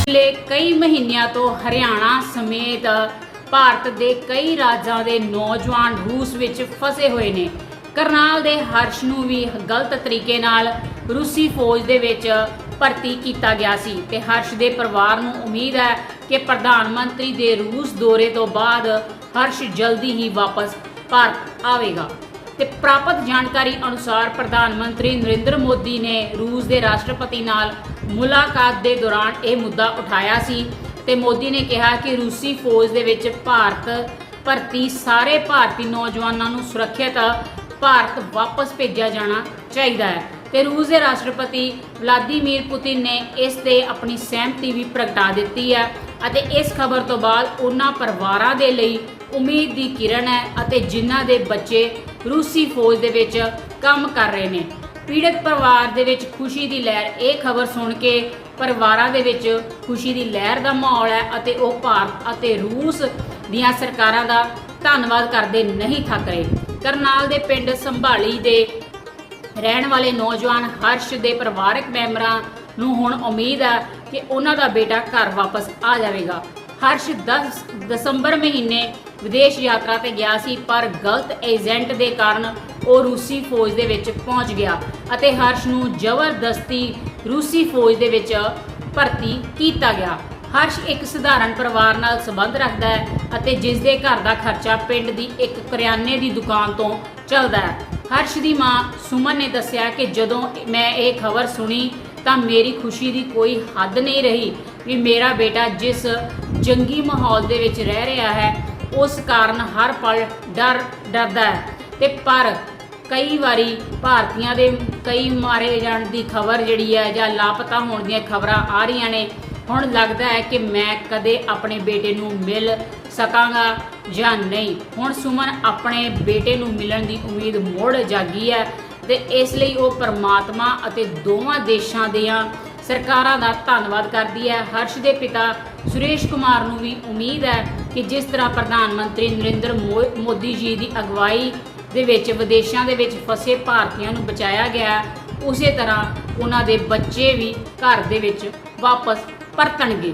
ਪਿਛਲੇ ਕਈ ਮਹੀਨਿਆਂ ਤੋਂ ਹਰਿਆਣਾ ਸਮੇਤ ਭਾਰਤ ਦੇ ਕਈ ਰਾਜਾਂ ਦੇ ਨੌਜਵਾਨ ਰੂਸ ਵਿੱਚ ਫਸੇ ਹੋਏ ਨੇ। ਕਰਨਾਲ ਦੇ ਹਰਸ਼ ਨੂੰ ਵੀ ਗਲਤ ਤਰੀਕੇ ਨਾਲ ਰੂਸੀ ਫੌਜ ਦੇ ਵਿੱਚ ਭਰਤੀ ਕੀਤਾ ਗਿਆ ਸੀ ਤੇ ਹਰਸ਼ ਦੇ ਪਰਿਵਾਰ ਨੂੰ ਉਮੀਦ ਹੈ ਕਿ ਪ੍ਰਧਾਨ ਮੰਤਰੀ ਦੇ ਰੂਸ ਦੌਰੇ ਤੋਂ ਬਾਅਦ ਹਰਸ਼ ਜਲਦੀ ਹੀ ਵਾਪਸ ਭਾਰਤ ਆਵੇਗਾ। ਤੇ ਪ੍ਰਾਪਤ ਜਾਣਕਾਰੀ ਅਨੁਸਾਰ ਪ੍ਰਧਾਨ ਮੰਤਰੀ ਨਰਿੰਦਰ ਮੋਦੀ ਨੇ ਰੂਸ ਦੇ ਰਾਸ਼ਟਰਪਤੀ ਨਾਲ ਮੁਲਾਕਾਤ ਦੇ ਦੌਰਾਨ ਇਹ ਮੁੱਦਾ ਉਠਾਇਆ ਸੀ ਤੇ ਮੋਦੀ ਨੇ ਕਿਹਾ ਕਿ ਰੂਸੀ ਫੌਜ ਦੇ ਵਿੱਚ ਭਾਰਤ ਭਰਤੀ ਸਾਰੇ ਭਾਰਤੀ ਨੌਜਵਾਨਾਂ ਨੂੰ ਸੁਰੱਖਿਅਤ ਭਾਰਤ ਵਾਪਸ ਭੇਜਿਆ ਜਾਣਾ ਚਾਹੀਦਾ ਹੈ। ਤੇ ਰੂਸ ਦੇ ਰਾਸ਼ਟਰਪਤੀ ਵਲਾਦੀਮੀਰ ਪੁਤਿਨ ਨੇ ਇਸ ਤੇ ਆਪਣੀ ਸਹਿਮਤੀ ਵੀ ਪ੍ਰਗਟਾ ਦਿੱਤੀ ਹੈ ਅਤੇ ਇਸ ਖਬਰ ਤੋਂ ਬਾਅਦ ਉਹਨਾਂ ਪਰਿਵਾਰਾਂ ਦੇ ਲਈ ਉਮੀਦ ਦੀ ਕਿਰਨ ਹੈ ਅਤੇ ਜਿਨ੍ਹਾਂ ਦੇ ਬੱਚੇ ਰੂਸੀ ਫੌਜ ਦੇ ਵਿੱਚ ਕੰਮ ਕਰ ਰਹੇ ਨੇ। ਪੀੜਤ ਪਰਿਵਾਰ ਦੇ ਵਿੱਚ ਖੁਸ਼ੀ ਦੀ ਲਹਿਰ, ਇਹ ਖਬਰ ਸੁਣ ਕੇ ਪਰਿਵਾਰਾਂ ਦੇ ਵਿੱਚ ਖੁਸ਼ੀ ਦੀ ਲਹਿਰ ਦਾ ਮਾਹੌਲ ਹੈ ਅਤੇ ਉਹ ਭਾਰਤ ਅਤੇ ਰੂਸ ਦੀਆਂ ਸਰਕਾਰਾਂ ਦਾ ਧੰਨਵਾਦ ਕਰਦੇ ਨਹੀਂ ਥੱਕ ਰਹੇ। ਕਰਨਾਲ ਦੇ ਪਿੰਡ ਸੰਭਾਲੀ ਦੇ ਰਹਿਣ ਵਾਲੇ ਨੌਜਵਾਨ ਹਰਸ਼ ਦੇ ਪਰਿਵਾਰਕ ਮੈਂਬਰਾਂ ਨੂੰ ਹੁਣ ਉਮੀਦ ਹੈ ਕਿ ਉਹਨਾਂ ਦਾ ਬੇਟਾ ਘਰ ਵਾਪਸ ਆ ਜਾਵੇਗਾ। ਹਰਸ਼ 10 ਦਸੰਬਰ ਮਹੀਨੇ ਵਿਦੇਸ਼ ਯਾਤਰਾ ਤੇ ਗਿਆ ਸੀ, ਪਰ ਗਲਤ ਏਜੰਟ ਦੇ ਕਾਰਨ ਉਹ ਰੂਸੀ ਫੌਜ ਦੇ ਵਿੱਚ ਪਹੁੰਚ ਗਿਆ ਅਤੇ ਹਰਸ਼ ਨੂੰ ਜ਼ਬਰਦਸਤੀ ਰੂਸੀ ਫੌਜ ਦੇ ਵਿੱਚ ਭਰਤੀ ਕੀਤਾ ਗਿਆ। ਹਰਸ਼ ਇੱਕ ਸਧਾਰਨ ਪਰਿਵਾਰ ਨਾਲ ਸੰਬੰਧ ਰੱਖਦਾ ਹੈ ਅਤੇ ਜਿਸ ਦੇ ਘਰ ਦਾ ਖਰਚਾ ਪਿੰਡ ਦੀ ਇੱਕ ਕਰਿਆਨੇ ਦੀ ਦੁਕਾਨ ਤੋਂ ਚੱਲਦਾ ਹੈ। ਹਰਸ਼ ਦੀ ਮਾਂ ਸੁਮਨ ਨੇ ਦੱਸਿਆ ਕਿ ਜਦੋਂ ਮੈਂ ਇਹ ਖਬਰ ਸੁਣੀ ਤਾਂ ਮੇਰੀ ਖੁਸ਼ੀ ਦੀ ਕੋਈ ਹੱਦ ਨਹੀਂ ਰਹੀ ਵੀ ਮੇਰਾ ਬੇਟਾ ਜਿਸ ਜੰਗੀ ਮਾਹੌਲ ਦੇ ਵਿੱਚ ਰਹਿ ਰਿਹਾ ਹੈ, ਉਸ ਕਾਰਨ ਹਰ ਪਲ ਡਰ, ਡਰਦਾ ਹੈ। ਤੇ ਪਰ ਕਈ ਵਾਰੀ ਭਾਰਤੀਆਂ ਦੇ ਕਈ ਮਾਰੇ ਜਾਣ ਦੀ ਖਬਰ ਜਿਹੜੀ ਹੈ ਜਾਂ ਲਾਪਤਾ ਹੋਣ ਦੀਆਂ ਖਬਰਾਂ ਆ ਰਹੀਆਂ ਨੇ। ਹੁਣ ਲੱਗਦਾ ਹੈ ਕਿ ਮੈਂ ਕਦੇ ਆਪਣੇ ਬੇਟੇ ਨੂੰ ਮਿਲ ਸਕਾਂਗਾ ਜਾਂ ਨਹੀਂ। ਹੁਣ ਸੁਮਨ ਆਪਣੇ ਬੇਟੇ ਨੂੰ ਮਿਲਣ ਦੀ ਉਮੀਦ ਮੋੜ ਜਾਗੀ ਹੈ ਤੇ ਇਸ ਲਈ ਉਹ ਪਰਮਾਤਮਾ ਅਤੇ ਦੋਵਾਂ ਦੇਸ਼ਾਂ ਦੀਆਂ ਸਰਕਾਰਾਂ ਦਾ ਧੰਨਵਾਦ ਕਰਦੀ ਹੈ। ਹਰਸ਼ ਦੇ ਪਿਤਾ ਸੁਰੇਸ਼ ਕੁਮਾਰ ਨੂੰ ਵੀ ਉਮੀਦ ਹੈ ਕਿ ਜਿਸ ਤਰ੍ਹਾਂ ਪ੍ਰਧਾਨ ਮੰਤਰੀ ਨਰਿੰਦਰ ਮੋ- ਮੋਦੀ ਜੀ ਦੀ ਅਗਵਾਈ ਦੇ ਵਿੱਚ, ਵਿਦੇਸ਼ਾਂ ਦੇ ਵਿੱਚ ਫਸੇ ਭਾਰਤੀਆਂ ਨੂੰ ਬਚਾਇਆ ਗਿਆ। ਉਸੇ ਤਰ੍ਹਾਂ ਉਹਨਾਂ ਦੇ ਬੱਚੇ ਵੀ ਘਰ ਦੇ ਵਿੱਚ ਵਾਪਸ ਪਰਤਣਗੇ।